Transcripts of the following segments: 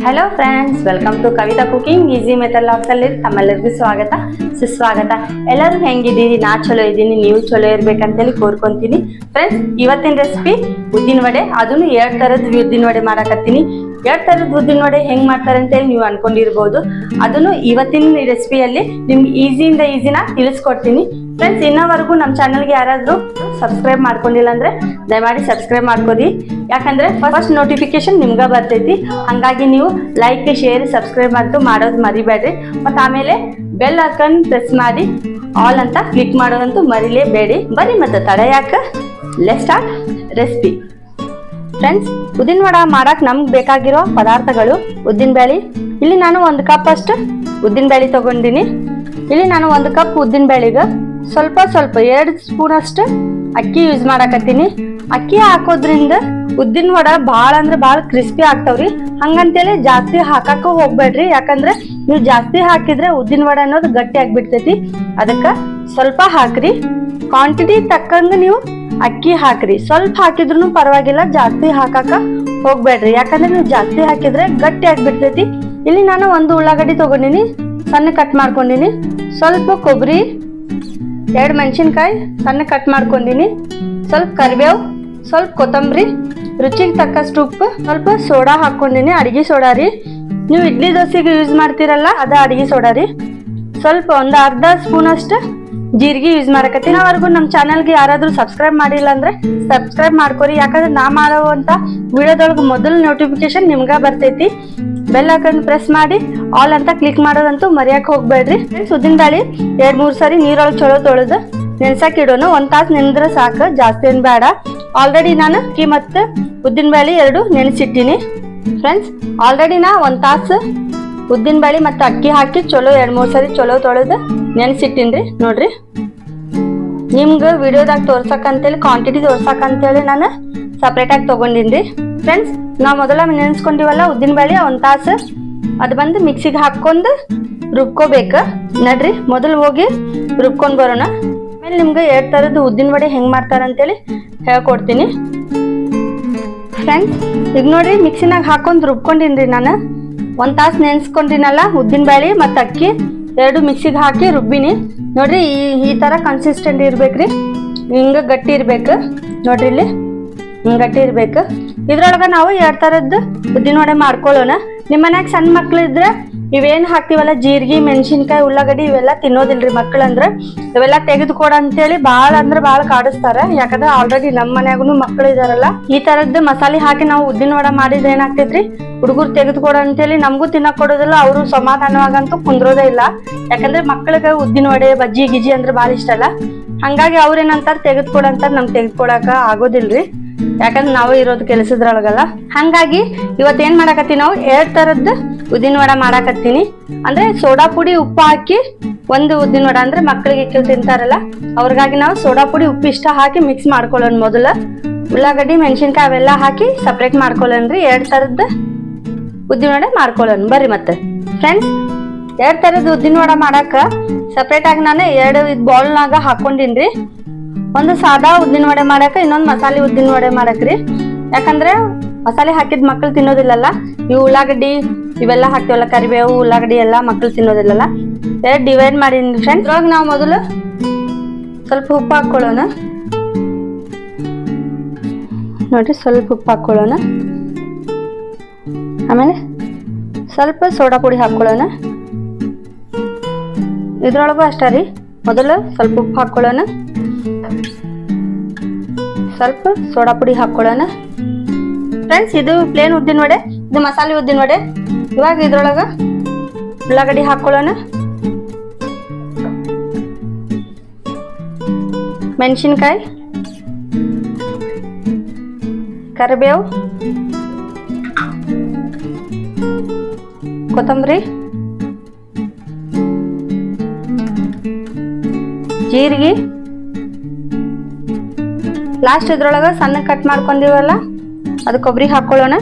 Hello friends welcome to Kavita cooking easy method ಅಲ್ಲಿ ತಮ್ಮೆಲ್ಲರಿಗೂ ಸ್ವಾಗತ. ಸುಸ್ವಾಗತ. ಎಲ್ಲರೂ ಹೆಂಗಿದ್ದೀರಿ? ನಾ ಚಲೋ ಇದ್ದೀನಿ, ನೀವು ಚಲೋ ಇರ್ಬೇಕಂತೇಳಿ ಕೋರ್ಕೊತೀನಿ. ಫ್ರೆಂಡ್ಸ್ ಇವತ್ತಿನ ರೆಸಿಪಿ ಉದ್ದಿನ ವಡೆ. ಅದನ್ನು ಎರಡು ತರದ ಉದ್ದಿನ ವಡೆ ಮಾಡಕತ್ತೀನಿ. ಎರಡು ತರದ ಉದ್ದಿನ ವಡೆ ಹೆಂಗ್ ಮಾಡ್ತಾರೆ ಅಂತೇಳಿ ನೀವು ಅನ್ಕೊಂಡಿರ್ಬೋದು. ಅದನ್ನು ಇವತ್ತಿನ ರೆಸಿಪಿಯಲ್ಲಿ ನಿಮ್ಗೆ ಈಸಿಯಿಂದ ಈಸಿನ ತಿಳಿಸ್ಕೊಡ್ತೀನಿ. ಫ್ರೆಂಡ್ಸ್ ಇನ್ನವರೆಗೂ ನಮ್ಮ ಚಾನಲ್ಗೆ ಯಾರಾದರೂ ಸಬ್ಸ್ಕ್ರೈಬ್ ಮಾಡ್ಕೊಂಡಿಲ್ಲ ಅಂದ್ರೆ ದಯಮಾಡಿ ಸಬ್ಸ್ಕ್ರೈಬ್ ಮಾಡ್ಕೊರಿ ಯಾಕಂದರೆ ಫಸ್ಟ್ ನೋಟಿಫಿಕೇಶನ್ ನಿಮ್ಗೆ ಬರ್ತೈತಿ. ಹಾಗಾಗಿ ನೀವು ಲೈಕ್ ಶೇರ್ ಸಬ್ಸ್ಕ್ರೈಬ್ ಮಾಡ್ತು ಮಾಡೋದು ಮರಿಬೇಡ್ರಿ. ಮತ್ತು ಆಮೇಲೆ ಬೆಲ್ ಹಾಕೊಂಡು ಪ್ರೆಸ್ ಮಾಡಿ ಆಲ್ ಅಂತ ಕ್ಲಿಕ್ ಮಾಡೋದಂತೂ ಮರಿಲೇಬೇಡಿ. ಬನ್ನಿ ಮತ್ತು ತಡ ಯಾಕೆ? ಲೆಟ್ ಸ್ಟಾರ್ಟ್ ರೆಸಿಪಿ ಫ್ರೆಂಡ್ಸ್ ಉದ್ದಿನ ವಡ ಮಾಡೋಕ್ಕೆ ನಮ್ಗೆ ಬೇಕಾಗಿರೋ ಪದಾರ್ಥಗಳು ಉದ್ದಿನ ಬೇಳೆ ಇಲ್ಲಿ ನಾನು ಒಂದು ಕಪ್ ಅಷ್ಟು ಉದ್ದಿನ ಬೇಳೆ ತಗೊಂಡಿನಿ. ಇಲ್ಲಿ ನಾನು ಒಂದು ಕಪ್ ಉದ್ದಿನ ಬೇಳೆಗೆ ಸ್ವಲ್ಪ ಸ್ವಲ್ಪ ಎರಡು ಸ್ಪೂನ್ ಅಷ್ಟು ಅಕ್ಕಿ ಯೂಸ್ ಮಾಡಾಕತ್ತೀನಿ. ಅಕ್ಕಿ ಹಾಕೋದ್ರಿಂದ ಉದ್ದಿನ ವಡ ಭಾಳ ಅಂದ್ರೆ ಭಾಳ ಕ್ರಿಸ್ಪಿ ಆಗ್ತಾವ್ರಿ. ಹಂಗಂತೇಳಿ ಜಾಸ್ತಿ ಹಾಕಕ್ಕೂ ಹೋಗ್ಬೇಡ್ರಿ. ಯಾಕಂದ್ರೆ ನೀವು ಜಾಸ್ತಿ ಹಾಕಿದ್ರೆ ಉದ್ದಿನ ವಡ ಅನ್ನೋದು ಗಟ್ಟಿ ಆಗ್ಬಿಡ್ತೈತಿ. ಅದಕ್ಕೆ ಸ್ವಲ್ಪ ಹಾಕ್ರಿ. ಕ್ವಾಂಟಿಟಿ ತಕ್ಕಂಗೆ ನೀವು ಅಕ್ಕಿ ಹಾಕ್ರಿ. ಸ್ವಲ್ಪ ಹಾಕಿದ್ರು ಪರವಾಗಿಲ್ಲ, ಜಾಸ್ತಿ ಹಾಕಾಕ ಹೋಗ್ಬೇಡ್ರಿ. ಯಾಕಂದ್ರೆ ನೀವು ಜಾಸ್ತಿ ಹಾಕಿದ್ರೆ ಗಟ್ಟಿ ಆಗ್ಬಿಡ್ತೈತಿ. ಇಲ್ಲಿ ನಾನು ಒಂದು ಉಳ್ಳಾಗಡ್ಡಿ ತಗೊಂಡಿನಿ, ಸಣ್ಣ ಕಟ್ ಮಾಡ್ಕೊಂಡಿನಿ. ಸ್ವಲ್ಪ ಕೊಬ್ಬರಿ ಎರಡು ಮೆಣಸಿನ್ಕಾಯಿ ಸಣ್ಣ ಕಟ್ ಮಾಡ್ಕೊಂಡಿನಿ. ಸ್ವಲ್ಪ ಕರಿಬೇವು, ಸ್ವಲ್ಪ ಕೊತ್ತಂಬರಿ, ರುಚಿಗೆ ತಕ್ಕಷ್ಟು ಉಪ್ಪು, ಸ್ವಲ್ಪ ಸೋಡಾ ಹಾಕ್ಕೊಂಡಿನಿ ಅಡುಗೆ ಸೋಡಾ ರೀ. ನೀವು ಇಡ್ಲಿ ದೋಸೆಗೆ ಯೂಸ್ ಮಾಡ್ತೀರಲ್ಲ, ಅದ ಅಡುಗೆ ಸೋಡಾ ರೀ. ಸ್ವಲ್ಪ ಒಂದು ಅರ್ಧ ಸ್ಪೂನ್ ಅಷ್ಟು ಜೀರಿಗೆ ಯೂಸ್ ಮಾಡಕತ್ತೀನಿ ಅವರೆಗೂ ನಮ್ಮ ಚಾನಲ್ಗೆ ಯಾರಾದರೂ ಸಬ್ಸ್ಕ್ರೈಬ್ ಮಾಡಿಲ್ಲ ಅಂದರೆ ಸಬ್ಸ್ಕ್ರೈಬ್ ಮಾಡ್ಕೊರಿ. ಯಾಕಂದ್ರೆ ನಾ ಮಾಡುವಂಥ ವಿಡಿಯೋದೊಳಗೆ ಮೊದಲು ನೋಟಿಫಿಕೇಶನ್ ನಿಮ್ಗೆ ಬರ್ತೈತಿ. ಬೆಲ್ ಹಾಕೊಂಡು ಪ್ರೆಸ್ ಮಾಡಿ ಆಲ್ ಅಂತ ಕ್ಲಿಕ್ ಮಾಡೋದಂತೂ ಮರೆಯಕ್ಕೆ ಹೋಗ್ಬೇಡ್ರಿ. ಉದ್ದಿನ ದಾಳಿ, ಎರಡು, ಮೂರು ಸಾರಿ ನೀರೊಳಗೆ ಚಲೋ ತೊಳೆದು, ನೆನ್ಸಕ್ ಇಡೋನು ಒಂದ್ ತಾಸು ನೆನೆದ್ರೆ ಸಾಕು, ಜಾಸ್ತಿ ಏನು ಬೇಡ. ಆಲ್ರೆಡಿ ನಾನು ಅಕ್ಕಿ ಮತ್ತು ಉದ್ದಿನ ಬೇಳೆ ಎರಡು ನೆನೆಸಿಟ್ಟಿನಿ. ಫ್ರೆಂಡ್ಸ್ ಆಲ್ರೆಡಿ ನಾ ಒಂದು ತಾಸು ಉದ್ದಿನ ಬೇಳೆ ಮತ್ತು ಅಕ್ಕಿ ಹಾಕಿ ಚಲೋ ಎರಡು, ಮೂರು ಸರಿ ಚಲೋ ತೊಳೆದು ನೆನೆಸಿಟ್ಟಿನ್ರಿ, ನೋಡ್ರಿ. ನಿಮ್ಗೆ ವಿಡಿಯೋದಾಗ ತೋರ್ಸಕ್ಕಂತೇಳಿ ಕ್ವಾಂಟಿಟಿ ತೋರ್ಸಕ್ಕಂತೇಳಿ ನಾನು ಸಪ್ರೇಟಾಗಿ ತೊಗೊಂಡಿನ್ರಿ. ಫ್ರೆಂಡ್ಸ್ ನಾವು ಮೊದಲ ನೆನೆಸ್ಕೊಂಡಿವಲ್ಲ, ಉದ್ದಿನ ಬೇಳೆ ಒಂದು ತಾಸು ಅದು ಬಂದು ಮಿಕ್ಸಿಗೆ ಹಾಕ್ಕೊಂಡು ರುಬ್ಕೋಬೇಕು. ನಡ್ರಿ, ಮೊದಲು ಹೋಗಿ ರುಬ್ಕೊಂಡು ಬರೋಣ. ಆಮೇಲೆ ನಿಮ್ಗೆ ಎರಡು ಥರದ್ದು ಉದ್ದಿನ ವಡೆ ಹೆಂಗೆ ಮಾಡ್ತಾರೆ ಅಂತೇಳಿ ಹೇಳ್ಕೊಡ್ತೀನಿ. ಫ್ರೆಂಡ್ಸ್ ಈಗ ನೋಡ್ರಿ ಮಿಕ್ಸಿನಾಗ ಹಾಕೊಂಡು ರುಬ್ಕೊಂಡಿನ್ರಿ ನಾನು. ಒಂದು ತಾಸು ನೆನೆಸ್ಕೊಂಡಿನಲ್ಲ, ಉದ್ದಿನ ಬೇಳೆ ಮತ್ತು ಅಕ್ಕಿ. ಎರಡು ಮಿಕ್ಸಿಗೆ ಹಾಕಿ ರುಬ್ಬಿನಿ. ನೋಡ್ರಿ ಈ ಈ ಥರ ಕನ್ಸಿಸ್ಟೆಂಟ್ ಇರ್ಬೇಕ್ರಿ. ಹಿಂಗೆ ಗಟ್ಟಿ ಇರ್ಬೇಕು. ನೋಡ್ರಿ ಇಲ್ಲಿ ಹಿಂಗೆ ಗಟ್ಟಿ ಇರ್ಬೇಕು. ಇದ್ರೊಳಗೆ ನಾವು ಎರಡು ಥರದ್ದು ಉದ್ದಿನ ವಡೆ ಮಾಡ್ಕೊಳ್ಳೋಣ. ನಿಮ್ಮ ಮನ್ಯಾಗ ಸಣ್ಣ ಮಕ್ಳು ಇವೇನು ಹಾಕ್ತಿವಲ್ಲ? ಜೀರಿಗೆ, ಮೆಣಸಿನ್ಕಾಯಿ, ಉಳ್ಳಾಗಡ್ಡಿ ಇವೆಲ್ಲ ತಿನ್ನೋದಿಲ್ರಿ ಮಕ್ಕಳಂದ್ರೆ ಇವೆಲ್ಲ ತೆಗೆದುಕೊಡ ಅಂತೇಳಿ ಭಾಳ ಅಂದ್ರೆ ಭಾಳ ಕಾಡಿಸ್ತಾರ. ಯಾಕಂದ್ರೆ ಆಲ್ರೆಡಿ ನಮ್ಮ ಮನೆಯಾಗೂ ಮಕ್ಳು ಇದಾರಲ್ಲ. ಈ ತರದ್ದು ಮಸಾಲೆ ಹಾಕಿ ನಾವು ಉದ್ದಿನ ವಡ ಮಾಡಿದ್ರೆ ಏನಾಗ್ತೈತ್ರಿ? ಹುಡುಗರು ತೆಗೆದುಕೊಡ ಅಂತೇಳಿ ನಮಗೂ ತಿನ್ನಕ್ ಕೊಡೋದಿಲ್ಲ, ಅವರು ಸಮಾಧಾನವಾಗಂತೂ ಕುಂದ್ರೋದೇ ಇಲ್ಲ. ಯಾಕಂದ್ರೆ ಮಕ್ಳಿಗೆ ಉದ್ದಿನ ವಡೆ, ಬಜ್ಜಿ ಗಿಜಿ ಅಂದ್ರೆ ಭಾಳ ಇಷ್ಟ ಅಲ್ಲ. ಹಂಗಾಗಿ ಅವ್ರೇನಂತಾರ ತೆಗೆದುಕೊಡ ಅಂತಾರ ನಮ್ಗೆ ತೆಗೆದುಕೊಡಕ ಆಗೋದಿಲ್ರಿ. ಯಾಕಂದ್ರೆ ನಾವು ಇರೋದು ಕೆಲಸದ್ರೊಳಗಲ್ಲ. ಹಂಗಾಗಿ ಇವತ್ತೇನ್ ಮಾಡಾಕತ್ತೀನಿ ನಾವು? ಎರಡ್ ತರದ್ದು ಉದ್ದಿನ ವಡ ಮಾಡಾಕತ್ತೀನಿ. ಅಂದ್ರೆ ಸೋಡಾ ಪುಡಿ ಉಪ್ಪು ಹಾಕಿ ಒಂದು ಉದ್ದಿನ ವಡ ಅಂದ್ರೆ ಮಕ್ಕಳಿಗೆ ಇಕ್ಕಿ ತಿಂತಾರಲ್ಲ, ಅವ್ರಿಗಾಗಿ ನಾವು ಸೋಡಾ ಪುಡಿ ಉಪ್ಪು ಇಷ್ಟ ಹಾಕಿ ಮಿಕ್ಸ್ ಮಾಡ್ಕೊಳ್ಳೋಣ ಮೊದಲ. ಉಳ್ಳಾಗಡ್ಡಿ, ಮೆಣಸಿನ್ಕಾಯಿ ಅವೆಲ್ಲ ಹಾಕಿ ಸಪ್ರೇಟ್ ಮಾಡ್ಕೊಳ್ಳೋಣ್ರಿ ಎರಡ್ ತರದ್ದು ಉದ್ದಿನ ವಡೆ ಮಾಡ್ಕೊಳ್ಳೋಣ. ಬರ್ರಿ ಮತ್ತೆ. ಫ್ರೆಂಡ್ಸ್ ಎರಡ್ ತರದ್ ಉದ್ದಿನ ವಡ ಮಾಡಾಕ ಸಪ್ರೇಟ್ ಆಗಿ ನಾನು ಎರಡು ಇದು ಬೌಲ್ನಾಗ ಹಾಕೊಂಡಿನ್ರಿ. ಒಂದು ಸಾದಾ ಉದ್ದಿನ ವಡೆ ಮಾಡಾಕ, ಇನ್ನೊಂದು ಮಸಾಲೆ ಉದ್ದಿನ ವಡೆ ಮಾಡಕ್ರಿ. ಯಾಕಂದ್ರೆ ಮಸಾಲೆ ಹಾಕಿದ ಮಕ್ಳು ತಿನ್ನೋದಿಲ್ಲಲ್ಲ, ಈ ಉಳ್ಳಾಗಡ್ಡಿ ಇವೆಲ್ಲ ಹಾಕ್ತಿವಲ್ಲ, ಕರಿಬೇವು, ಉಳ್ಳಾಗಡ್ಡಿ ಎಲ್ಲ ಮಕ್ಳು ತಿನ್ನೋದಿಲ್ಲಲ್ಲ. ಎರಡು ಡಿವೈಡ್ ಮಾಡೀನಿ ಫ್ರೆಂಡ್ಸ್ ಇವಾಗ ನಾವು ಮೊದಲು ಸ್ವಲ್ಪ ಉಪ್ಪು ಹಾಕ್ಕೊಳ್ಳೋಣ. ನೋಡ್ರಿ ಸ್ವಲ್ಪ ಉಪ್ಪು ಹಾಕ್ಕೊಳ್ಳೋಣ. ಆಮೇಲೆ ಸ್ವಲ್ಪ ಸೋಡಾ ಪುಡಿ ಹಾಕ್ಕೊಳ್ಳೋಣ. ಇದ್ರೊಳಗೂ ಅಷ್ಟೇ ರೀ, ಮೊದಲು ಸ್ವಲ್ಪ ಉಪ್ಪು ಹಾಕ್ಕೊಳ್ಳೋಣ. ಸ್ವಲ್ಪ ಸೋಡಾ ಪುಡಿ ಹಾಕೊಳ್ಳೋಣ ಫ್ರೆಂಡ್ಸ್ ಇದು ಪ್ಲೇನ್ ಉದ್ದಿನ ವಡೆ, ಇದು ಮಸಾಲೆ ಉದ್ದಿನ ವಡೆ. ಇವಾಗ ಇದ್ರೊಳಗ ಉಳ್ಳಾಗಡ್ಡಿ ಹಾಕೊಳ್ಳೋಣ ಮೆಣಸಿನ್ಕಾಯಿ, ಕರಿಬೇವು, ಕೊತ್ತಂಬರಿ, ಜೀರಿಗೆ ಲಾಸ್ಟ್ ಇದ್ರೊಳಗೆ ಸಣ್ಣ ಕಟ್ ಮಾಡ್ಕೊಂಡಿವಲ್ಲ, ಅದು ಕೊಬ್ಬರಿ ಹಾಕೊಳ್ಳೋಣ.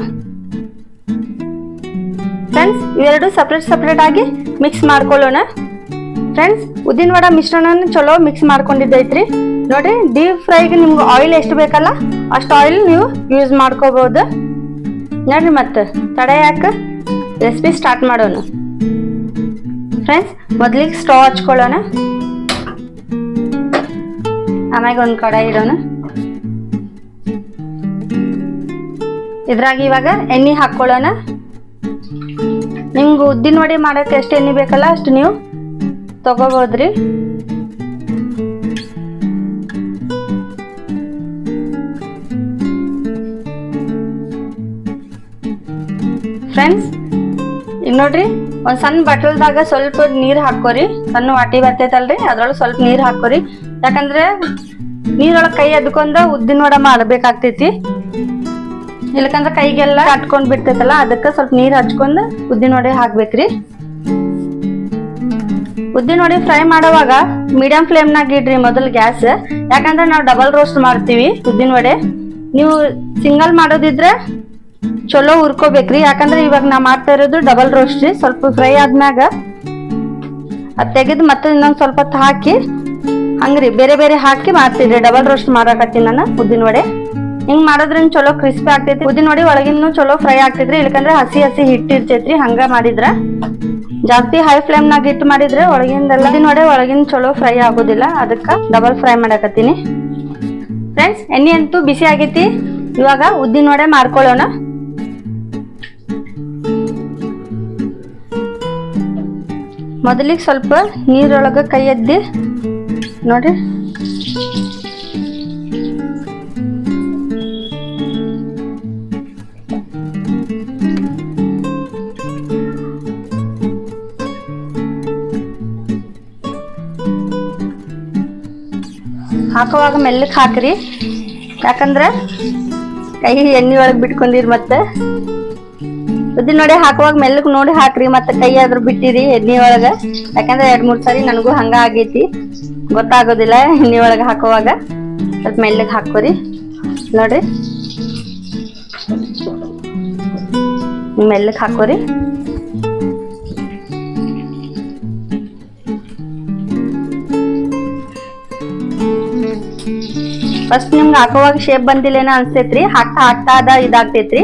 ಫ್ರೆಂಡ್ಸ್ ಇವೆರಡು ಸಪ್ರೇಟ್ ಸಪ್ರೇಟ್ ಆಗಿ ಮಿಕ್ಸ್ ಮಾಡ್ಕೊಳ್ಳೋಣ. ಫ್ರೆಂಡ್ಸ್ ಉದ್ದಿನ ವಡ ಮಿಶ್ರಣನ ಚಲೋ ಮಿಕ್ಸ್ ಮಾಡ್ಕೊಂಡಿದ್ದೈತ್ರಿ. ನೋಡಿ ಡೀಪ್ ಫ್ರೈಗೆ ನಿಮ್ಗೆ ಆಯಿಲ್ ಎಷ್ಟು ಬೇಕಲ್ಲ, ಅಷ್ಟು ಆಯಿಲ್ ನೀವು ಯೂಸ್ ಮಾಡ್ಕೋಬಹುದು ನೋಡ್ರಿ ಮತ್ತೆ, ತಡೆ ಯಾಕೆ? ರೆಸಿಪಿ ಸ್ಟಾರ್ಟ್ ಮಾಡೋಣ. ಫ್ರೆಂಡ್ಸ್ ಮೊದಲಿಗೆ ಸ್ಟವ್ ಹಚ್ಕೊಳ್ಳೋಣ. ಆಮ್ಯಾಗ ಒಂದು ಕಡಾಯಿ ಇಡೋಣ. ಇದ್ರಾಗ ಇವಾಗ ಎಣ್ಣೆ ಹಾಕ್ಕೊಳ್ಳೋಣ ನಿಮ್ಗೆ ಉದ್ದಿನ ವಡೆ ಮಾಡೋಕ್ಕೆ ಎಷ್ಟು ಎಣ್ಣೆ ಬೇಕಲ್ಲ ಅಷ್ಟು ನೀವು ತಗೋಬೋದ್ರಿ. ಫ್ರೆಂಡ್ಸ್ ಈಗ ನೋಡ್ರಿ, ಒಂದು ಸಣ್ಣ ಬಟ್ಲದಾಗ ಸ್ವಲ್ಪ ನೀರು ಹಾಕೋರಿ ಸಣ್ಣ ವಾಟಿ ಬರ್ತೈತಲ್ರಿ, ಅದ್ರೊಳಗೆ ಸ್ವಲ್ಪ ನೀರು ಹಾಕೋರಿ ಯಾಕಂದ್ರೆ ನೀರೊಳಗೆ ಕೈ ಅದ್ಕೊಂಡ ಉದ್ದಿನ ವಡೆ ಮಾಡ್ಬೇಕಾಗ್ತೈತಿ. ಇಲ್ಲಕಂದ್ರ ಕೈಗೆಲ್ಲ ಕಟ್ಕೊಂಡ್ ಬಿಡ್ತೈತಲ್ಲ, ಅದಕ್ಕ ಸ್ವಲ್ಪ ನೀರ್ ಹಚ್ಕೊಂಡು ಉದ್ದಿನ ವಡೆ ಹಾಕ್ಬೇಕ್ರಿ. ಉದ್ದಿನ ವಡೆ ಫ್ರೈ ಮಾಡುವಾಗ ಮೀಡಿಯಂ ಫ್ಲೇಮ್ನಾಗ ಇಡ್ರಿ ಮೊದಲು ಗ್ಯಾಸ್. ಯಾಕಂದ್ರೆ ನಾವು ಡಬಲ್ ರೋಸ್ಟ್ ಮಾಡ್ತೀವಿ ಉದ್ದಿನ ವಡೆ ನೀವು ಸಿಂಗಲ್ ಮಾಡೋದಿದ್ರೆ ಚಲೋ ಹುರ್ಕೋಬೇಕ್ರಿ. ಯಾಕಂದ್ರೆ ಇವಾಗ ನಾ ಮಾಡ್ತಾ ಇರೋದು ಡಬಲ್ ರೋಸ್ಟ್ ರೀ, ಸ್ವಲ್ಪ ಫ್ರೈ ಆದ್ಮ್ಯಾಗ ಅದ್ ತೆಗೆದು ಮತ್ತೆ ಇನ್ನೊಂದ್ ಸ್ವಲ್ಪ ಹಾಕಿ, ಹಂಗ್ರಿ, ಬೇರೆ ಬೇರೆ ಹಾಕಿ ಮಾಡ್ತೀರಿ ಡಬಲ್ ರೋಸ್ಟ್ ಮಾಡಕತ್ತೀನಿ ನಾನು ಉದ್ದಿನ ವಡೆ ಹಿಂಗ್ ಮಾಡೋದ್ರಿಂದ ಚಲೋ ಕ್ರಿಸ್ಪಿ ಆಗ್ತೈತಿ. ಉದ್ದಿನ ನೋಡಿ ಒಳಗಿನ್ನು ಚಲೋ ಫ್ರೈ ಆಗ್ತೈತ್ರಿ. ಇಲ್ಕಂದ್ರೆ ಹಸಿ ಹಸಿ ಹಿಟ್ಟು ಇರ್ತೈತ್ರಿ ಹಂಗ ಮಾಡಿದ್ರ ಜಾಸ್ತಿ ಹೈ ಫ್ಲೇಮ್ ನಾಗ ಇಟ್ಟು ಮಾಡಿದ್ರೆ ಒಳಗಿಂದೆಲ್ಲ ವಡೆ ಒಳಗಿನ ಚಲೋ ಫ್ರೈ ಆಗೋದಿಲ್ಲ. ಅದಕ್ಕ ಡಬಲ್ ಫ್ರೈ ಮಾಡಕತ್ತೀನಿ. ಫ್ರೆಂಡ್ಸ್ ಎಣ್ಣೆ ಅಂತೂ ಬಿಸಿ ಆಗೈತಿ. ಇವಾಗ ಉದ್ದಿನ ವಡೆ ಮಾಡ್ಕೊಳ್ಳೋಣ. ಮೊದಲಿಗೆ ಸ್ವಲ್ಪ ನೀರೊಳಗೆ ಕೈ ಎದ್ದಿ, ನೋಡ್ರಿ. ಹಾಕುವಾಗ ಮೆಲ್ಲಕ್ಕೆ ಹಾಕ್ರಿ. ಯಾಕಂದ್ರೆ ಕೈ ಎಣ್ಣೆ ಒಳಗೆ ಬಿಟ್ಕೊಂಡಿರಿ ಮತ್ತೆ. ಉದ್ದಿನ ನೋಡಿ ಹಾಕುವಾಗ ಮೆಲ್ಲಕ್ಕೆ ನೋಡಿ ಹಾಕ್ರಿ, ಮತ್ತೆ ಕೈ ಆದ್ರೂ ಬಿಟ್ಟಿರಿ ಎಣ್ಣೆ ಒಳಗೆ. ಯಾಕಂದ್ರೆ ಎರಡು ಮೂರು ಸಾರಿ ನನಗೂ ಹಂಗ ಆಗೈತಿ. ಗೊತ್ತಾಗೋದಿಲ್ಲ ಎಣ್ಣೆ ಒಳಗೆ ಹಾಕುವಾಗ. ಸ್ವಲ್ಪ ಮೆಲ್ಲಕ್ಕೆ ಹಾಕೋರಿ ನೋಡ್ರಿ. ಮೆಲ್ಲಕ್ಕೆ ಹಾಕೋರಿ ಫಸ್ಟ್ ನಿಮ್ಗೆ ಹಾಕೋವಾಗ ಶೇಪ್ ಬಂದಿಲ್ಲೇನ ಅನ್ಸೈತ್ರಿ? ಹಾಕ್ತಾ ಹಾಕ್ತಾ ಅದ ಇದಾಗ್ತೈತ್ರಿ?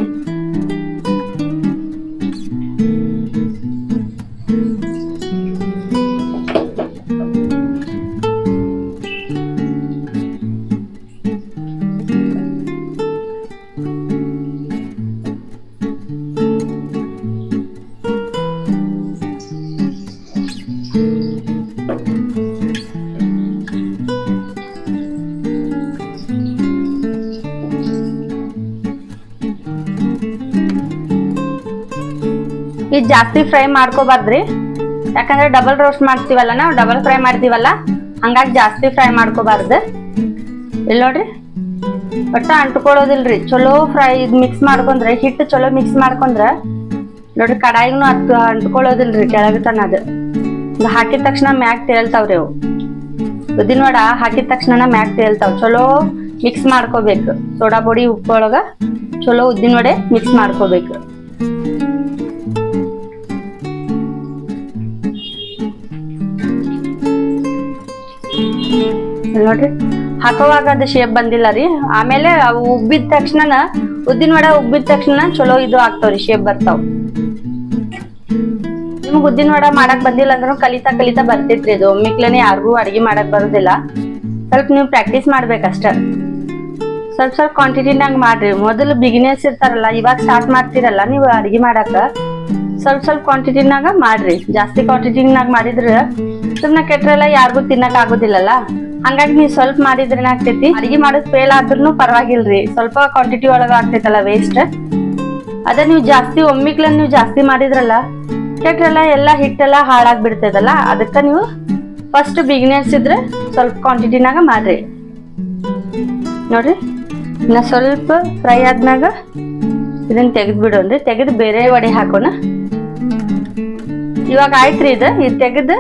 ಜಾಸ್ತಿ ಫ್ರೈ ಮಾಡ್ಕೋಬಾರ್ದ್ರಿ. ಯಾಕಂದ್ರೆ ಡಬಲ್ ರೋಸ್ಟ್ ಮಾಡ್ತೀವಲ್ಲ ನಾವು ಡಬಲ್ ಫ್ರೈ ಮಾಡ್ತೀವಲ್ಲ, ಹಂಗಾಗಿ ಜಾಸ್ತಿ ಫ್ರೈ ಮಾಡ್ಕೋಬಾರ್ದು. ಇಲ್ಲಿ ನೋಡ್ರಿ, ಒಟ್ಟು ಅಂಟ್ಕೊಳ್ಳೋದಿಲ್ರಿ. ಚಲೋ ಫ್ರೈ ಇದು ಮಿಕ್ಸ್ ಮಾಡ್ಕೊಂಡ್ರೆ, ಹಿಟ್ಟು ಚಲೋ ಮಿಕ್ಸ್ ಮಾಡ್ಕೊಂಡ್ರೆ, ನೋಡ್ರಿ ಕಡಾಯಿಗೂ ಹತ್ ಅಂಟ್ಕೊಳ್ಳೋದಿಲ್ರಿ ಕೆಳಗೆ ತನ ಅದು ಹಾಕಿದ ತಕ್ಷಣ ಮ್ಯಾಗ್ ತೇಳ್ತಾವ್ರಿ ಅವು. ಉದ್ದಿನ ವಡ ಹಾಕಿದ ತಕ್ಷಣ ಮ್ಯಾಗ್ ತೇಳ್ತಾವ್ ಚಲೋ ಮಿಕ್ಸ್ ಮಾಡ್ಕೋಬೇಕು. ಸೋಡಾ ಪುಡಿ ಉಪ್ಪೊಳಗ ಚಲೋ ಉದ್ದಿನ ವಡೆ ಮಿಕ್ಸ್ ಮಾಡ್ಕೋಬೇಕು. ನೋಡ್ರಿ. ಹಾಕೋವಾಗ ಅದು ಶೇಪ್ ಬಂದಿಲ್ಲ ರೀ. ಆಮೇಲೆ ಅವು ಉಬ್ಬಿದ ತಕ್ಷಣ ಉದ್ದಿನ ವಡ ಉಬ್ಬಿದ ತಕ್ಷಣ ಚಲೋ ಇದು ಆಗ್ತಾವ್ರಿ ಶೇಪ್ ಬರ್ತಾವ್. ನಿಮ್ಗ್ ಉದ್ದಿನ ವಡ ಮಾಡಕ್ ಬಂದಿಲ್ಲ ಅಂದ್ರೂ ಕಲಿತಾ ಕಲಿತಾ ಬರ್ತೈತ್ರಿ ಇದು. ಒಮ್ಮಿಕ್ಲೇನೆ ಯಾರಿಗೂ ಅಡಿಗೆ ಮಾಡಕ್ ಬರೋದಿಲ್ಲ. ಸ್ವಲ್ಪ ನೀವು ಪ್ರಾಕ್ಟೀಸ್ ಮಾಡ್ಬೇಕಷ್ಟ. ಸ್ವಲ್ಪ ಸ್ವಲ್ಪ ಕ್ವಾಂಟಿಟಿನಾಗ ಮಾಡ್ರಿ. ಮೊದಲು ಬಿಗಿನರ್ಸ್ ಇರ್ತಾರಲ್ಲ, ಇವಾಗ ಸ್ಟಾರ್ಟ್ ಮಾಡ್ತಿರಲ್ಲ ನೀವು ಅಡಿಗೆ ಮಾಡಾಕ. ಸ್ವಲ್ಪ ಸ್ವಲ್ಪ ಕ್ವಾಂಟಿಟಿನಾಗ ಮಾಡ್ರಿ. ಜಾಸ್ತಿ ಕ್ವಾಂಟಿಟಿನಾಗ ಮಾಡಿದ್ರೆ ಸುಮ್ಮನೆ ಕೆಟ್ಟರೆಲ್ಲ ಯಾರಿಗೂ ತಿನ್ನಕ್ ಆಗೋದಿಲ್ಲಲ್ಲ. ಹಂಗಾಗಿ ನೀವು ಸ್ವಲ್ಪ ಮಾಡಿದ್ರೆ ಏನಾಗ್ತೈತಿ? ಅಡಿಗೆ ಮಾಡೋದು ಫೇಲ್ ಆದ್ರೂ ಪರವಾಗಿಲ್ರಿ. ಸ್ವಲ್ಪ ಕ್ವಾಂಟಿಟಿ ಒಳಗೆ ಆಗ್ತೈತಲ್ಲ ವೇಸ್ಟ್ ಅದೇ ನೀವು ಜಾಸ್ತಿ ಒಮ್ಮಿಗ್ಲ ನೀವು ಜಾಸ್ತಿ ಮಾಡಿದ್ರಲ್ಲ, ಕೆಟ್ರೆಲ್ಲ ಎಲ್ಲ ಹಿಟ್ಟೆಲ್ಲ ಹಾಳಾಗ್ಬಿಡ್ತದಲ್ಲ ಅದಕ್ಕೆ ನೀವು ಫಸ್ಟ್ ಬಿಗಿನರ್ಸ್ ಇದ್ರೆ ಸ್ವಲ್ಪ ಕ್ವಾಂಟಿಟಿನಾಗ ಮಾಡ್ರಿ. ನೋಡ್ರಿ, ಇನ್ನ ಸ್ವಲ್ಪ ಫ್ರೈ ಆದ್ಮ್ಯಾಗ ಇದನ್ನ ತೆಗೆದು ಬಿಡೋಣ್ರಿ. ತೆಗೆದು ಬೇರೆ ವಡೆ ಹಾಕೋಣ. ಇವಾಗ ಆಯ್ತ್ರಿ ಇದು. ಇದು ತೆಗೆದು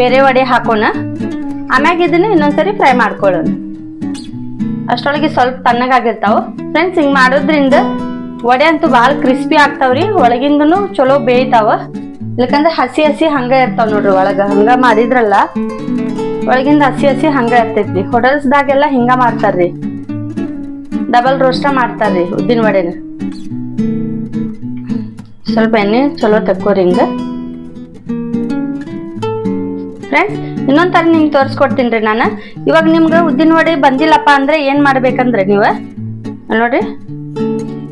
ಬೇರೆ ವಡೆ ಹಾಕೋಣ. ಆಮ್ಯಾಗ ಇದನ್ನ ಇನ್ನೊಂದ್ಸರಿ ಫ್ರೈ ಮಾಡ್ಕೊಳ್ಳೋಣ. ಅಷ್ಟೊಳಗೆ ಸ್ವಲ್ಪ ತಣ್ಣಗಾಗಿರ್ತಾವ. ಫ್ರೆಂಡ್ಸ್ ಹಿಂಗ್ ಮಾಡೋದ್ರಿಂದ ವಡೆ ಅಂತೂ ಭಾಳ ಕ್ರಿಸ್ಪಿ ಆಗ್ತಾವ್ರಿ, ಒಳಗಿಂದನು ಚಲೋ ಬೇಯ್ತಾವ. ಇಲ್ಲಕಂದ್ರೆ ಹಸಿ ಹಸಿ ಹಂಗ ಇರ್ತಾವ ನೋಡ್ರಿ ಒಳಗ, ಹಂಗ ಮಾಡಿದ್ರಲ್ಲ, ಒಳಗಿಂದ ಹಸಿ ಹಸಿ ಹಂಗ ಇರ್ತೈತ್ರಿ. ಹೋಟೆಲ್ಸ್ದಾಗೆಲ್ಲ ಹಿಂಗ ಮಾಡ್ತಾರ್ರಿ. ಡಬಲ್ ರೋಸ್ಟ ಮಾಡ್ತಾರ್ರಿ ಉದ್ದಿನ ವಡೆನ. ಸ್ವಲ್ಪ ಎಣ್ಣೆ ಚಲೋ ತಕ್ಕೋರಿ ಹಿಂಗ. ಫ್ರೆಂಡ್ಸ್ ಇನ್ನೊಂದ್ ತರ ನಿಮ್ಗೆ ತೋರಿಸ್ಕೊಡ್ತೀನಿ ರೀ ನಾನು. ಇವಾಗ ನಿಮ್ಗೆ ಉದ್ದಿನ ವಡೆ ಬಂದಿಲ್ಲಪ್ಪ ಅಂದ್ರೆ ಏನ್ ಮಾಡ್ಬೇಕಂದ್ರೆ ನೀವು? ನೋಡ್ರಿ.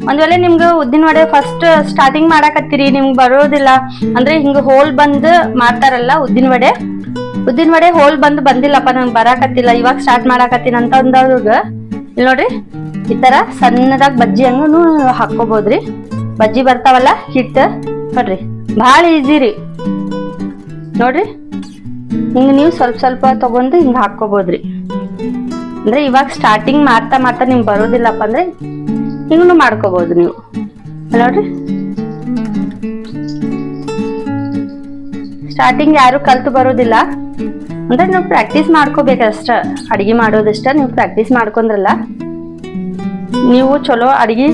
ಒಂದ್ ವೇಳೆ ನಿಮ್ಗೆ ಉದ್ದಿನ ವಡೆ ಫಸ್ಟ್ ಸ್ಟಾರ್ಟಿಂಗ್ ಮಾಡಾಕತ್ತೀರಿ, ನಿಮ್ಗೆ ಬರೋದಿಲ್ಲ ಅಂದ್ರೆ ಹಿಂಗ ಹೋಲ್ ಬಂದ್ ಮಾಡ್ತಾರಲ್ಲ ಉದ್ದಿನ ವಡೆ. ಉದ್ದಿನ ವಡೆ ಹೋಲ್ ಬಂದ್ ಬಂದಿಲ್ಲಪ್ಪ, ನಂಗೆ ಬರಾಕತ್ತಿಲ್ಲ. ಇವಾಗ ಸ್ಟಾರ್ಟ್ ಮಾಡಾಕತ್ತೀನಿ ಅಂತ ಅಂದವ್ರಿಗೆ. ಇಲ್ಲಿ ನೋಡ್ರಿ, ಈ ತರ ಸಣ್ಣದಾಗ ಬಜ್ಜಿ ಹಂಗೂ ಹಾಕೋಬಹುದ್ರಿ ಬಜ್ಜಿ ಬರ್ತಾವಲ್ಲ ಹಿಟ್ಟು ನೋಡ್ರಿ, ಭಾಳ ಈಸಿ ರೀ. ನೋಡ್ರಿ. ಹಿಂಗ ನೀವು ಸ್ವಲ್ಪ ಸ್ವಲ್ಪ ತಗೊಂಡು ಹಿಂಗೆ ಹಾಕ್ಕೋಬೋದ್ರಿ. ಅಂದ್ರೆ ಇವಾಗ ಸ್ಟಾರ್ಟಿಂಗ್ ಮಾಡ್ತಾ ಮಾಡ್ತಾ ನಿಮ್ಗೆ ಬರೋದಿಲ್ಲಪ್ಪ ಅಂದ್ರೆ ಹಿಂಗೂ ಮಾಡ್ಕೋಬೋದು ನೀವು. ನೋಡ್ರಿ. ಸ್ಟಾರ್ಟಿಂಗ್ ಯಾರು ಕಲ್ತು ಬರೋದಿಲ್ಲ. ಅಂದ್ರೆ ನೀವು ಪ್ರಾಕ್ಟೀಸ್ ಮಾಡ್ಕೋಬೇಕಷ್ಟ ಅಡಿಗೆ ಮಾಡೋದಷ್ಟ ನೀವು ಪ್ರಾಕ್ಟೀಸ್ ಮಾಡ್ಕೊಂಡ್ರಲ್ಲ. ನೀವು ಚಲೋ ಅಡಿಗೆ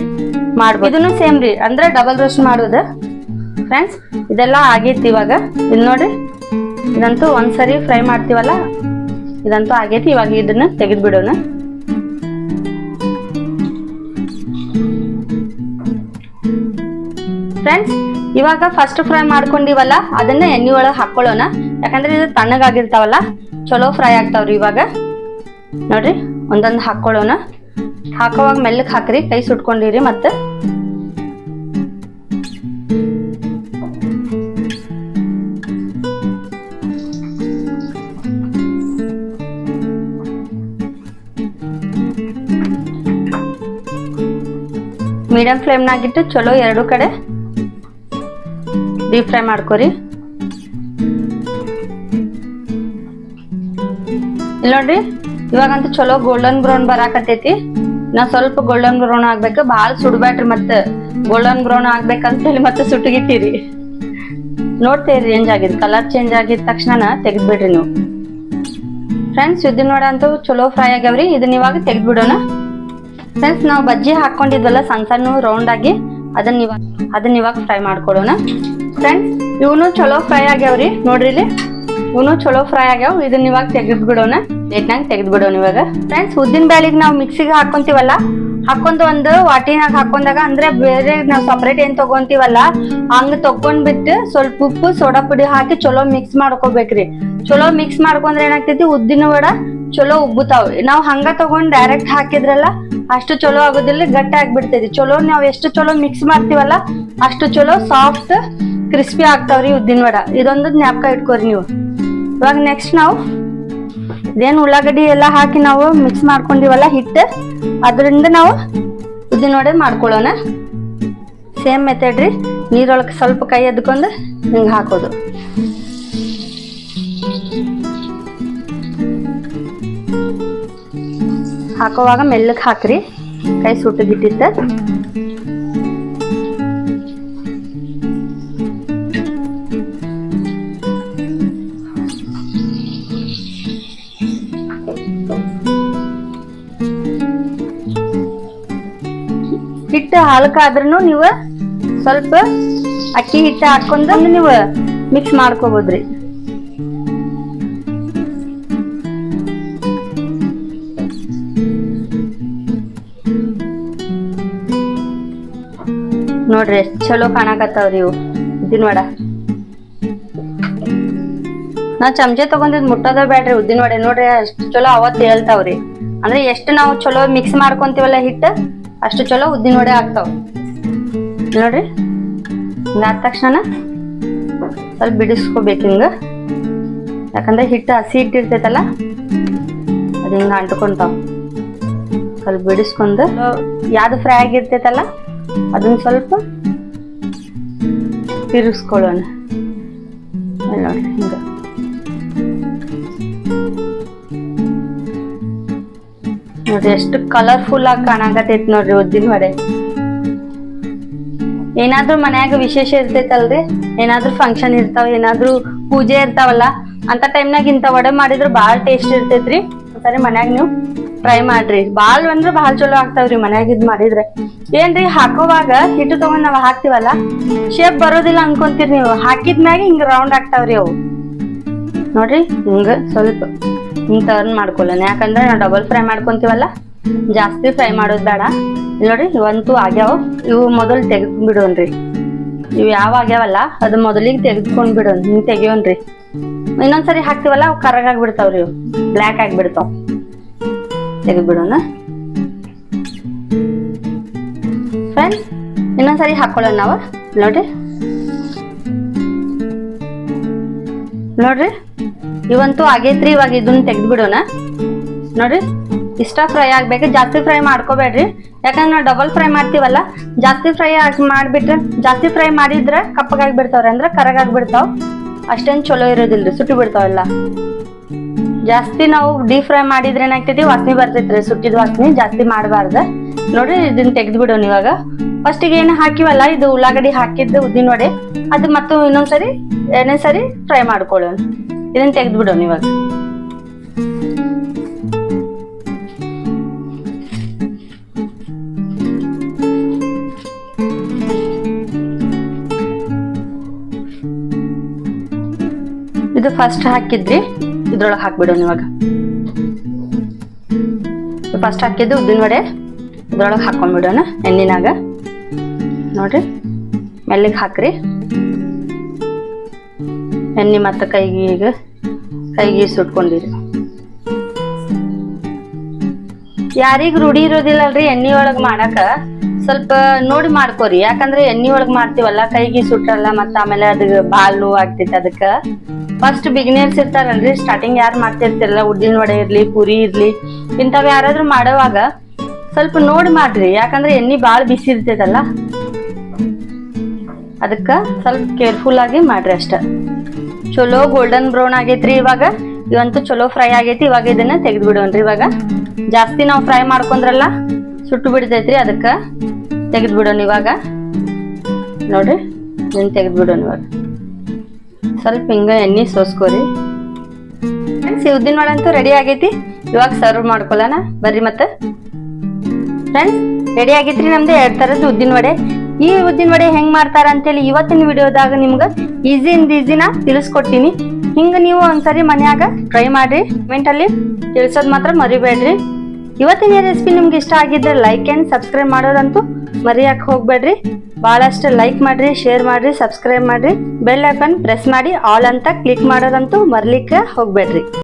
ಮಾಡ್ಬೋದು. ಇದನ್ನು ಸೇಮ್ ರೀ. ಅಂದ್ರೆ ಡಬಲ್ ರೋಸ್ಟ್ ಮಾಡೋದು. ಫ್ರೆಂಡ್ಸ್ ಇದೆಲ್ಲ ಆಗೈತಿ ಇವಾಗ. ಇಲ್ಲಿ ನೋಡ್ರಿ. ಇದಂತೂ ಒಂದ್ಸರಿ ಫ್ರೈ ಮಾಡ್ತೀವಲ್ಲ? ಇದಂತೂ ಆಗೈತಿ, ಇವಾಗ ಇದನ್ನ ತೆಗೆದು ಬಿಡೋಣ ಫ್ರೆಂಡ್ಸ್ ಇವಾಗ ಫಸ್ಟ್ ಫ್ರೈ ಮಾಡ್ಕೊಂಡಿವಲ್ಲ, ಅದನ್ನ ಎಣ್ಣೆ ಒಳಗೆ ಹಾಕೊಳ್ಳೋಣ ಯಾಕಂದ್ರೆ ಇದು ತಣ್ಣಗಾಗಿರ್ತಾವಲ್ಲ, ಚಲೋ ಫ್ರೈ ಆಗ್ತಾವ್ರಿ ಇವಾಗ. ನೋಡ್ರಿ, ಒಂದೊಂದು ಹಾಕೊಳ್ಳೋಣ ಹಾಕೋವಾಗ ಮೆಲ್ಲಕ್ ಹಾಕ್ರಿ, ಕೈ ಸುಟ್ಕೊಂಡಿರಿ ಮತ್ತೆ ಮೀಡಿಯಂ ಫ್ಲೇಮ್ನಾಗಿಟ್ಟು ಚಲೋ ಎರಡು ಕಡೆ ಡೀಪ್ ಫ್ರೈ ಮಾಡ್ಕೊರಿ. ಇಲ್ಲಿ ನೋಡ್ರಿ, ಇವಾಗಂತೂ ಚಲೋ ಗೋಲ್ಡನ್ ಬ್ರೌನ್ ಬರಾಕತ್ತೈತಿ. ನಾ ಸ್ವಲ್ಪ ಗೋಲ್ಡನ್ ಬ್ರೌನ್ ಆಗ್ಬೇಕು. ಭಾಳ ಸುಡ್ಬ್ಯಾಡ್ರಿ ಮತ್ತೆ. ಗೋಲ್ಡನ್ ಬ್ರೌನ್ ಆಗ್ಬೇಕಂತ ಹೇಳಿ ಮತ್ತೆ ಸುಟ್ಟಗಿಟ್ಟಿರಿ ನೋಡ್ತೀರಿ ಚೇಂಜ್ ಆಗಿದ್. ಕಲರ್ ಚೇಂಜ್ ಆಗಿದ ತಕ್ಷಣ ತೆಗೆದ್ಬಿಡ್ರಿ ನೀವು. ಫ್ರೆಂಡ್ಸ್ ಇದನ್ನ ನೋಡಂತೂ ಚಲೋ ಫ್ರೈ ಆಗ್ಯಾವ್ರಿ. ಇದನ್ನ ಇವಾಗ ತೆಗೆದ್ಬಿಡೋಣ. ಫ್ರೆಂಡ್ಸ್ ನಾವು ಬಜ್ಜಿ ಹಾಕೊಂಡಿದ್ವಲ್ಲ, ಸಣ್ಣ ಸಣ್ಣ ರೌಂಡ್ ಆಗಿ, ಅದನ್ನ ಇವಾಗ ಅದನ್ನ ಇವಾಗ ಫ್ರೈ ಮಾಡ್ಕೊಳ್ಳೋಣ ಫ್ರೆಂಡ್ಸ್ ಇವನು ಚಲೋ ಫ್ರೈ ಆಗ್ಯಾವ್ರಿ, ನೋಡ್ರಿ ಇಲ್ಲಿ. ಇವನು ಚಲೋ ಫ್ರೈ ಆಗ್ಯಾವ, ಇದನ್ನ ಇವಾಗ ತೆಗೆದು ಬಿಡೋಣ ಪ್ಲೇಟ್ನಾಗ ತೆಗೆದು ಬಿಡೋಣ ಇವಾಗ. ಫ್ರೆಂಡ್ಸ್ ಉದ್ದಿನ ಬ್ಯಾಳಿಗೆ ನಾವು ಮಿಕ್ಸಿಗೆ ಹಾಕೊಂತೀವಲ್ಲ, ಹಾಕೊಂಡ್ ಒಂದು ವಾಟಿನಾಗ ಹಾಕೊಂಡಾಗ, ಅಂದ್ರೆ ಬೇರೆ ನಾವು ಸಪ್ರೇಟ್ ಏನ್ ತಗೊಂತೀವಲ್ಲ, ಹಂಗ ತಗೊಂಡ್ಬಿಟ್ಟು ಸ್ವಲ್ಪ ಉಪ್ಪು, ಸೋಡಾ ಪುಡಿ ಹಾಕಿ ಚಲೋ ಮಿಕ್ಸ್ ಮಾಡ್ಕೋಬೇಕ್ರಿ. ಚಲೋ ಮಿಕ್ಸ್ ಮಾಡ್ಕೊಂಡ್ರೆ ಏನಾಗ್ತೈತಿ, ಉದ್ದಿನ ವಡ ಚಲೋ ಉಬ್ಬುತಾವ್. ನಾವ್ ಹಂಗ ತಗೊಂಡ್ ಡೈರೆಕ್ಟ್ ಹಾಕಿದ್ರಲ್ಲ, ಅಷ್ಟು ಚಲೋ ಆಗೋದಿಲ್ಲ, ಗಟ್ಟಿ ಆಗ್ಬಿಡ್ತೈತಿ. ಚಲೋ ನಾವ್ ಎಷ್ಟು ಚಲೋ ಮಿಕ್ಸ್ ಮಾಡ್ತೀವಲ್ಲ, ಅಷ್ಟು ಚಲೋ ಸಾಫ್ಟ್ ಕ್ರಿಸ್ಪಿ ಆಗ್ತಾವ್ರಿ ಉದ್ದಿನ ವಡ. ಇದೊಂದು ಜ್ಞಾಪಕ ಇಟ್ಕೋರಿ ನೀವು. ಇವಾಗ ನೆಕ್ಸ್ಟ್ ನಾವು ಇದೇನು ಉಳ್ಳಾಗಡ್ಡಿ ಎಲ್ಲ ಹಾಕಿ ನಾವು ಮಿಕ್ಸ್ ಮಾಡ್ಕೊಂಡಿವಲ್ಲ ಹಿಟ್ಟು, ಅದರಿಂದ ನಾವು ಉದ್ದಿನ ವಡೆ ಮಾಡ್ಕೊಳ್ಳೋಣ. ಸೇಮ್ ಮೆಥಡ್ ರೀ. ನೀರೊಳಗೆ ಸ್ವಲ್ಪ ಕೈ ಎದ್ಕೊಂಡು ಹಿಂಗೆ ಹಾಕೋದು. ಹಾಕೋವಾಗ ಮೆಲ್ಲಕ್ಕೆ ಹಾಕ್ರಿ. ಕೈ ಸುಟ್ಟಗಿಟ್ಟಿದ್ದ ಹಿಟ್ಟು ಹಾಲಕ್ಕಾದ್ರೂ ನೀವು ಸ್ವಲ್ಪ ಅಕ್ಕಿ ಹಿಟ್ಟು ಹಾಕೊಂಡು ನೀವು ಮಿಕ್ಸ್ ಮಾಡ್ಕೋಬೋದ್ರಿ. ನೋಡ್ರಿ ಎಷ್ಟ್ ಚಲೋ ಕಾಣಕತ್ತಾವ್ರಿ ಇವು. ಉದ್ದಿನ ವಡ. ನಾ ಚಮಚೆ ತಗೊಂಡಿದ್ ಮುಟ್ಟದ ಬೇಡ್ರಿ ಉದ್ದಿನ ವಡೆ. ನೋಡ್ರಿ, ಅಷ್ಟ್ ಚಲೋ ಅವತ್ ಹೇಳ್ತಾವ್ರಿ. ಅಂದ್ರೆ ಎಷ್ಟು ನಾವು ಚಲೋ ಮಿಕ್ಸ್ ಮಾಡ್ಕೊಂತೀವಲ್ಲ ಹಿಟ್ಟು, ಅಷ್ಟು ಚಲೋ ಉದ್ದಿನ ವಡೆ ಆಗ್ತಾವ. ನೋಡ್ರಿ ಹಿಂಗಾದ ತಕ್ಷಣ ಸ್ವಲ್ಪ ಬಿಡಿಸ್ಕೋಬೇಕು ಹಿಂಗ. ಯಾಕಂದ್ರೆ ಹಿಟ್ಟು ಹಸಿ ಹಿಟ್ಟಿರ್ತೈತಲ್ಲ ಅದು ಹಿಂಗ ಅಂಟ್ಕೊಂತಾವ. ಸ್ವಲ್ಪ ಬಿಡಿಸ್ಕೊಂಡು, ಯಾವ್ದು ಫ್ರೈ ಆಗಿರ್ತೈತಲ್ಲ ಅದನ್ನ ಸ್ವಲ್ಪ ತಿರುಗಿಸ್ಕೊಳ್ಳೋಣ. ನೋಡ್ರಿ ಹಿಂಗ. ನೋಡ್ರಿ ಎಷ್ಟು ಕಲರ್ಫುಲ್ ಆಗಿ ಕಾಣಕತ್ತೈತಿ ನೋಡ್ರಿ ಉದ್ದಿನ ವಡೆ ಏನಾದ್ರೂ ಮನ್ಯಾಗ ವಿಶೇಷ ಇರ್ತೈತಲ್ರಿ? ಏನಾದ್ರೂ ಫಂಕ್ಷನ್ ಇರ್ತಾವ, ಏನಾದ್ರೂ ಪೂಜೆ ಇರ್ತಾವಲ್ಲ, ಅಂತ ಟೈಮ್ನಾಗ ಇಂಥ ವಡೆ ಮಾಡಿದ್ರೆ ಭಾಳ ಟೇಸ್ಟ್ ಇರ್ತೈತ್ರಿ. ಸರಿ ಮನ್ಯಾಗ ನೀವು ಟ್ರೈ ಮಾಡ್ರಿ. ಭಾಳ ಅಂದ್ರೆ ಭಾಳ ಚಲೋ ಆಗ್ತಾವ್ರಿ ಮನ್ಯಾಗ ಇದ್ ಮಾಡಿದ್ರೆ. ಏನ್ರಿ, ಹಾಕೋವಾಗ ಹಿಟ್ಟು ತಗೊಂಡ್ ನಾವ್ ಹಾಕ್ತಿವಲ್ಲ? ಶೇಪ್ ಬರೋದಿಲ್ಲ ಅನ್ಕೊಂತೀರಿ ನೀವು. ಹಾಕಿದ್ಮ್ಯಾಗ ಹಿಂಗ ರೌಂಡ್ ಆಗ್ತಾವ್ರಿ ಅವು. ನೋಡ್ರಿ, ಹಿಂಗ ಸ್ವಲ್ಪ ಹಿಂಗ್ ಟರ್ನ್ ಮಾಡ್ಕೊಳ್ಳೋಣ. ಯಾಕಂದ್ರೆ ನಾವು ಡಬಲ್ ಫ್ರೈ ಮಾಡ್ಕೊಂತೀವಲ್ಲ, ಜಾಸ್ತಿ ಫ್ರೈ ಮಾಡೋದ್ ಬೇಡ. ನೋಡ್ರಿ, ಇವಂತೂ ಆಗ್ಯಾವ. ಇವು ಮೊದಲು ತೆಗೆದು ಬಿಡೋನ್ರಿ ಇವು ಯಾವ ಆಗ್ಯಾವಲ್ಲ, ಅದು ಮೊದಲಿಗೆ ತೆಗೆದುಕೊಂಡ್ ಬಿಡೋನ್ ಹಿಂಗ್ ತೆಗಿಯೋನ್ರಿ ಇನ್ನೊಂದ್ಸರಿ ಹಾಕ್ತಿವಲ್ಲ, ಅವು ಕರಗಾಗ್ಬಿಡ್ತಾವ್ರಿ ಇವು. ಬ್ಲ್ಯಾಕ್ ಆಗಿಬಿಡ್ತಾವ. ತೆಗೆದ್ಬಿಡೋಣ. ಫ್ರೆಂಡ್ಸ್ ಇನ್ನೊಂದ್ಸರಿ ಹಾಕೊಳ್ಳೋಣ ನಾವು. ನೋಡ್ರಿ. ನೋಡ್ರಿ, ಇವಂತೂ ಆಗೈತ್ರಿ ಇವಾಗ ಇದನ್ನ ತೆಗೆದ್ಬಿಡೋಣ. ನೋಡ್ರಿ ಇಷ್ಟ ಫ್ರೈ ಆಗ್ಬೇಕು. ಜಾಸ್ತಿ ಫ್ರೈ ಮಾಡ್ಕೋಬೇಡ್ರಿ. ಯಾಕಂದ್ರೆ ನಾವು ಡಬಲ್ ಫ್ರೈ ಮಾಡ್ತೀವಲ್ಲ, ಜಾಸ್ತಿ ಫ್ರೈ ಮಾಡಿಬಿಟ್ರೆ, ಜಾಸ್ತಿ ಫ್ರೈ ಮಾಡಿದ್ರೆ ಕಪ್ಪಗಾಗಿ ಬಿಡ್ತಾವ್ರಿ ಅಂದ್ರೆ ಕರಗಾಗಿ ಬಿಡ್ತಾವ. ಅಷ್ಟೇನು ಚಲೋ ಇರೋದಿಲ್ರಿ ಸುಟ್ಟು ಬಿಡ್ತಾವೆಲ್ಲ ಜಾಸ್ತಿ ನಾವು ಡೀಪ್ ಫ್ರೈ ಮಾಡಿದ್ರೆ ಏನಾಗ್ತೈತಿ? ವಾಸನೆ ಬರ್ತೈತ್ರಿ, ಸುಟ್ಟಿದ ವಾಸನೆ ಜಾಸ್ತಿ ಮಾಡಬಾರ್ದು. ನೋಡ್ರಿ, ಇದನ್ನ ತೆಗೆದು ಬಿಡೋಣ ಇವಾಗ ಫಸ್ಟಿಗೆ ಏನು ಹಾಕಿವಲ್ಲ, ಇದು ಉಳ್ಳಾಗಡ್ಡಿ ಹಾಕಿದ್ದು ಉದ್ದಿನ ವಡೆ. ಅದು ಮತ್ತು ಇನ್ನೊಂದ್ಸರಿ ಎರಡನೇ ಸರಿ ಫ್ರೈ ಮಾಡ್ಕೊಳ್ಳೋಣ. ಇದನ್ನ ತೆಗೆದು ಬಿಡೋಣ ಇವಾಗ ಇದು ಫಸ್ಟ್ ಹಾಕಿದ್ರಿ. ಇದ್ರೊಳಗೆ ಹಾಕ್ಬಿಡೋಣ ಇವಾಗ ಫಸ್ಟ್ ಹಾಕಿದ್ದು ಉದ್ದಿನ ವಡೆ, ಇದ್ರೊಳಗೆ ಹಾಕೊಂಡ್ಬಿಡೋಣ ಎಣ್ಣಿನಾಗ. ನೋಡ್ರಿ, ಮೆಲ್ಲಿಗೆ ಹಾಕ್ರಿ. ಎಣ್ಣೆ ಮತ್ತು ಕೈಗೆ ಈಗ, ಕೈಗೆ ಸುಟ್ಕೊಂಡಿರಿ ಯಾರಿಗ ರೂಢಿ ಇರೋದಿಲ್ಲಲ್ರಿ ಎಣ್ಣೆ ಒಳಗೆ ಮಾಡಾಕ? ಸ್ವಲ್ಪ ನೋಡಿ ಮಾಡ್ಕೋರಿ. ಯಾಕಂದ್ರೆ ಎಣ್ಣೆ ಒಳಗ್ ಮಾಡ್ತೀವಲ್ಲ ಕೈಗೆ ಸುಟ್ಟಲ್ಲ ಮತ್ತ ಆಮೇಲೆ ಅದ್ ಬಾಲ್ ಆಗ್ತೈತಿ ಅದಕ್ಕ. ಫಸ್ಟ್ ಬಿಗಿನರ್ಸ್ ಇರ್ತಾರಲ್ರಿ ಸ್ಟಾರ್ಟಿಂಗ್ ಯಾರು ಮಾಡ್ತಿರ್ತಿರಲ್ಲ ಉದ್ದಿನ ವಡೆ ಇರ್ಲಿ, ಪುರಿ ಇರ್ಲಿ, ಇಂಥವ್ ಯಾರಾದ್ರೂ ಮಾಡೋವಾಗ ಸ್ವಲ್ಪ ನೋಡಿ ಮಾಡ್ರಿ. ಯಾಕಂದ್ರೆ ಎಣ್ಣೆ ಬಾಳ ಬಿಸಿ ಇರ್ತೈತಲ್ಲ. ಅದಕ್ಕ ಸ್ವಲ್ಪ ಕೇರ್ಫುಲ್ ಆಗಿ ಮಾಡ್ರಿ ಅಷ್ಟ. ಚಲೋ ಗೋಲ್ಡನ್ ಬ್ರೌನ್ ಆಗೈತ್ರಿ ಇವಾಗ. ಇವಂತೂ ಚಲೋ ಫ್ರೈ ಆಗೈತಿ, ಇವಾಗ ಇದನ್ನ ತೆಗೆದು ಬಿಡೋಣ್ರಿ ಇವಾಗ. ಜಾಸ್ತಿ ನಾವು ಫ್ರೈ ಮಾಡ್ಕೊಂಡ್ರಲ್ಲ, ಸುಟ್ಟು ಬಿಡ್ತೈತ್ರಿ ಅದಕ್ಕೆ. ತೆಗೆದು ಬಿಡೋಣ ಇವಾಗ. ನೋಡ್ರಿ ಇದನ್ನ ತೆಗೆದು ಬಿಡೋಣ ಇವಾಗ. ಸ್ವಲ್ಪ ಹಿಂಗೆ ಎಣ್ಣೆ ಸೋಸ್ಕೋರಿ. ಫ್ರೆಂಡ್ಸ್ ಉದ್ದಿನ ವಡೆ ರೆಡಿ ಆಗೈತಿ. ಇವಾಗ ಸರ್ವ್ ಮಾಡ್ಕೊಳ್ಳೋಣ ಬರ್ರಿ ಮತ್ತೆ. ಫ್ರೆಂಡ್ಸ್ ರೆಡಿ ಆಗೈತ್ರಿ ನಮ್ದು ಎರಡು ಥರದ ಉದ್ದಿನ ವಡೆ. ಈ ಉದ್ದಿನ ವಡೆ ಹೆಂಗೆ ಮಾಡ್ತಾರ ಅಂತೇಳಿ ಇವತ್ತಿನ ವಿಡಿಯೋದಾಗ ನಿಮ್ಗೆ ಈಸಿ ಇಂದ ಈಸಿನ ತಿಳಿಸ್ಕೊಡ್ತೀನಿ ಹಿಂಗೆ ನೀವು ಒಂದ್ಸರಿ ಮನ್ಯಾಗ ಟ್ರೈ ಮಾಡಿರಿ. ಕಮೆಂಟಲ್ಲಿ ತಿಳಿಸೋದ್ ಮಾತ್ರ ಮರಿಬೇಡ್ರಿ. ಇವತ್ತಿನ ರೆಸಿಪಿ ನಿಮ್ಗೆ ಇಷ್ಟ ಆಗಿದ್ರೆ ಲೈಕ್ ಆ್ಯಂಡ್ ಸಬ್ಸ್ಕ್ರೈಬ್ ಮಾಡೋದಂತೂ ಮರಿಯಕ್ ಹೋಗ್ಬೇಡ್ರಿ. ಬಹಳಷ್ಟು ಲೈಕ್ ಮಾಡ್ರಿ ಶೇರ್ ಮಾಡ್ರಿ ಸಬ್ಸ್ಕ್ರೈಬ್ ಮಾಡ್ರಿ. ಬೆಲ್ ಐಕನ್ ಪ್ರೆಸ್ ಮಾಡಿ ಆಲ್ ಅಂತ ಕ್ಲಿಕ್ ಮಾಡೋದಂತೂ ಮರಲಿಕ್ಕೆ ಹೋಗ್ಬೇಡ್ರಿ.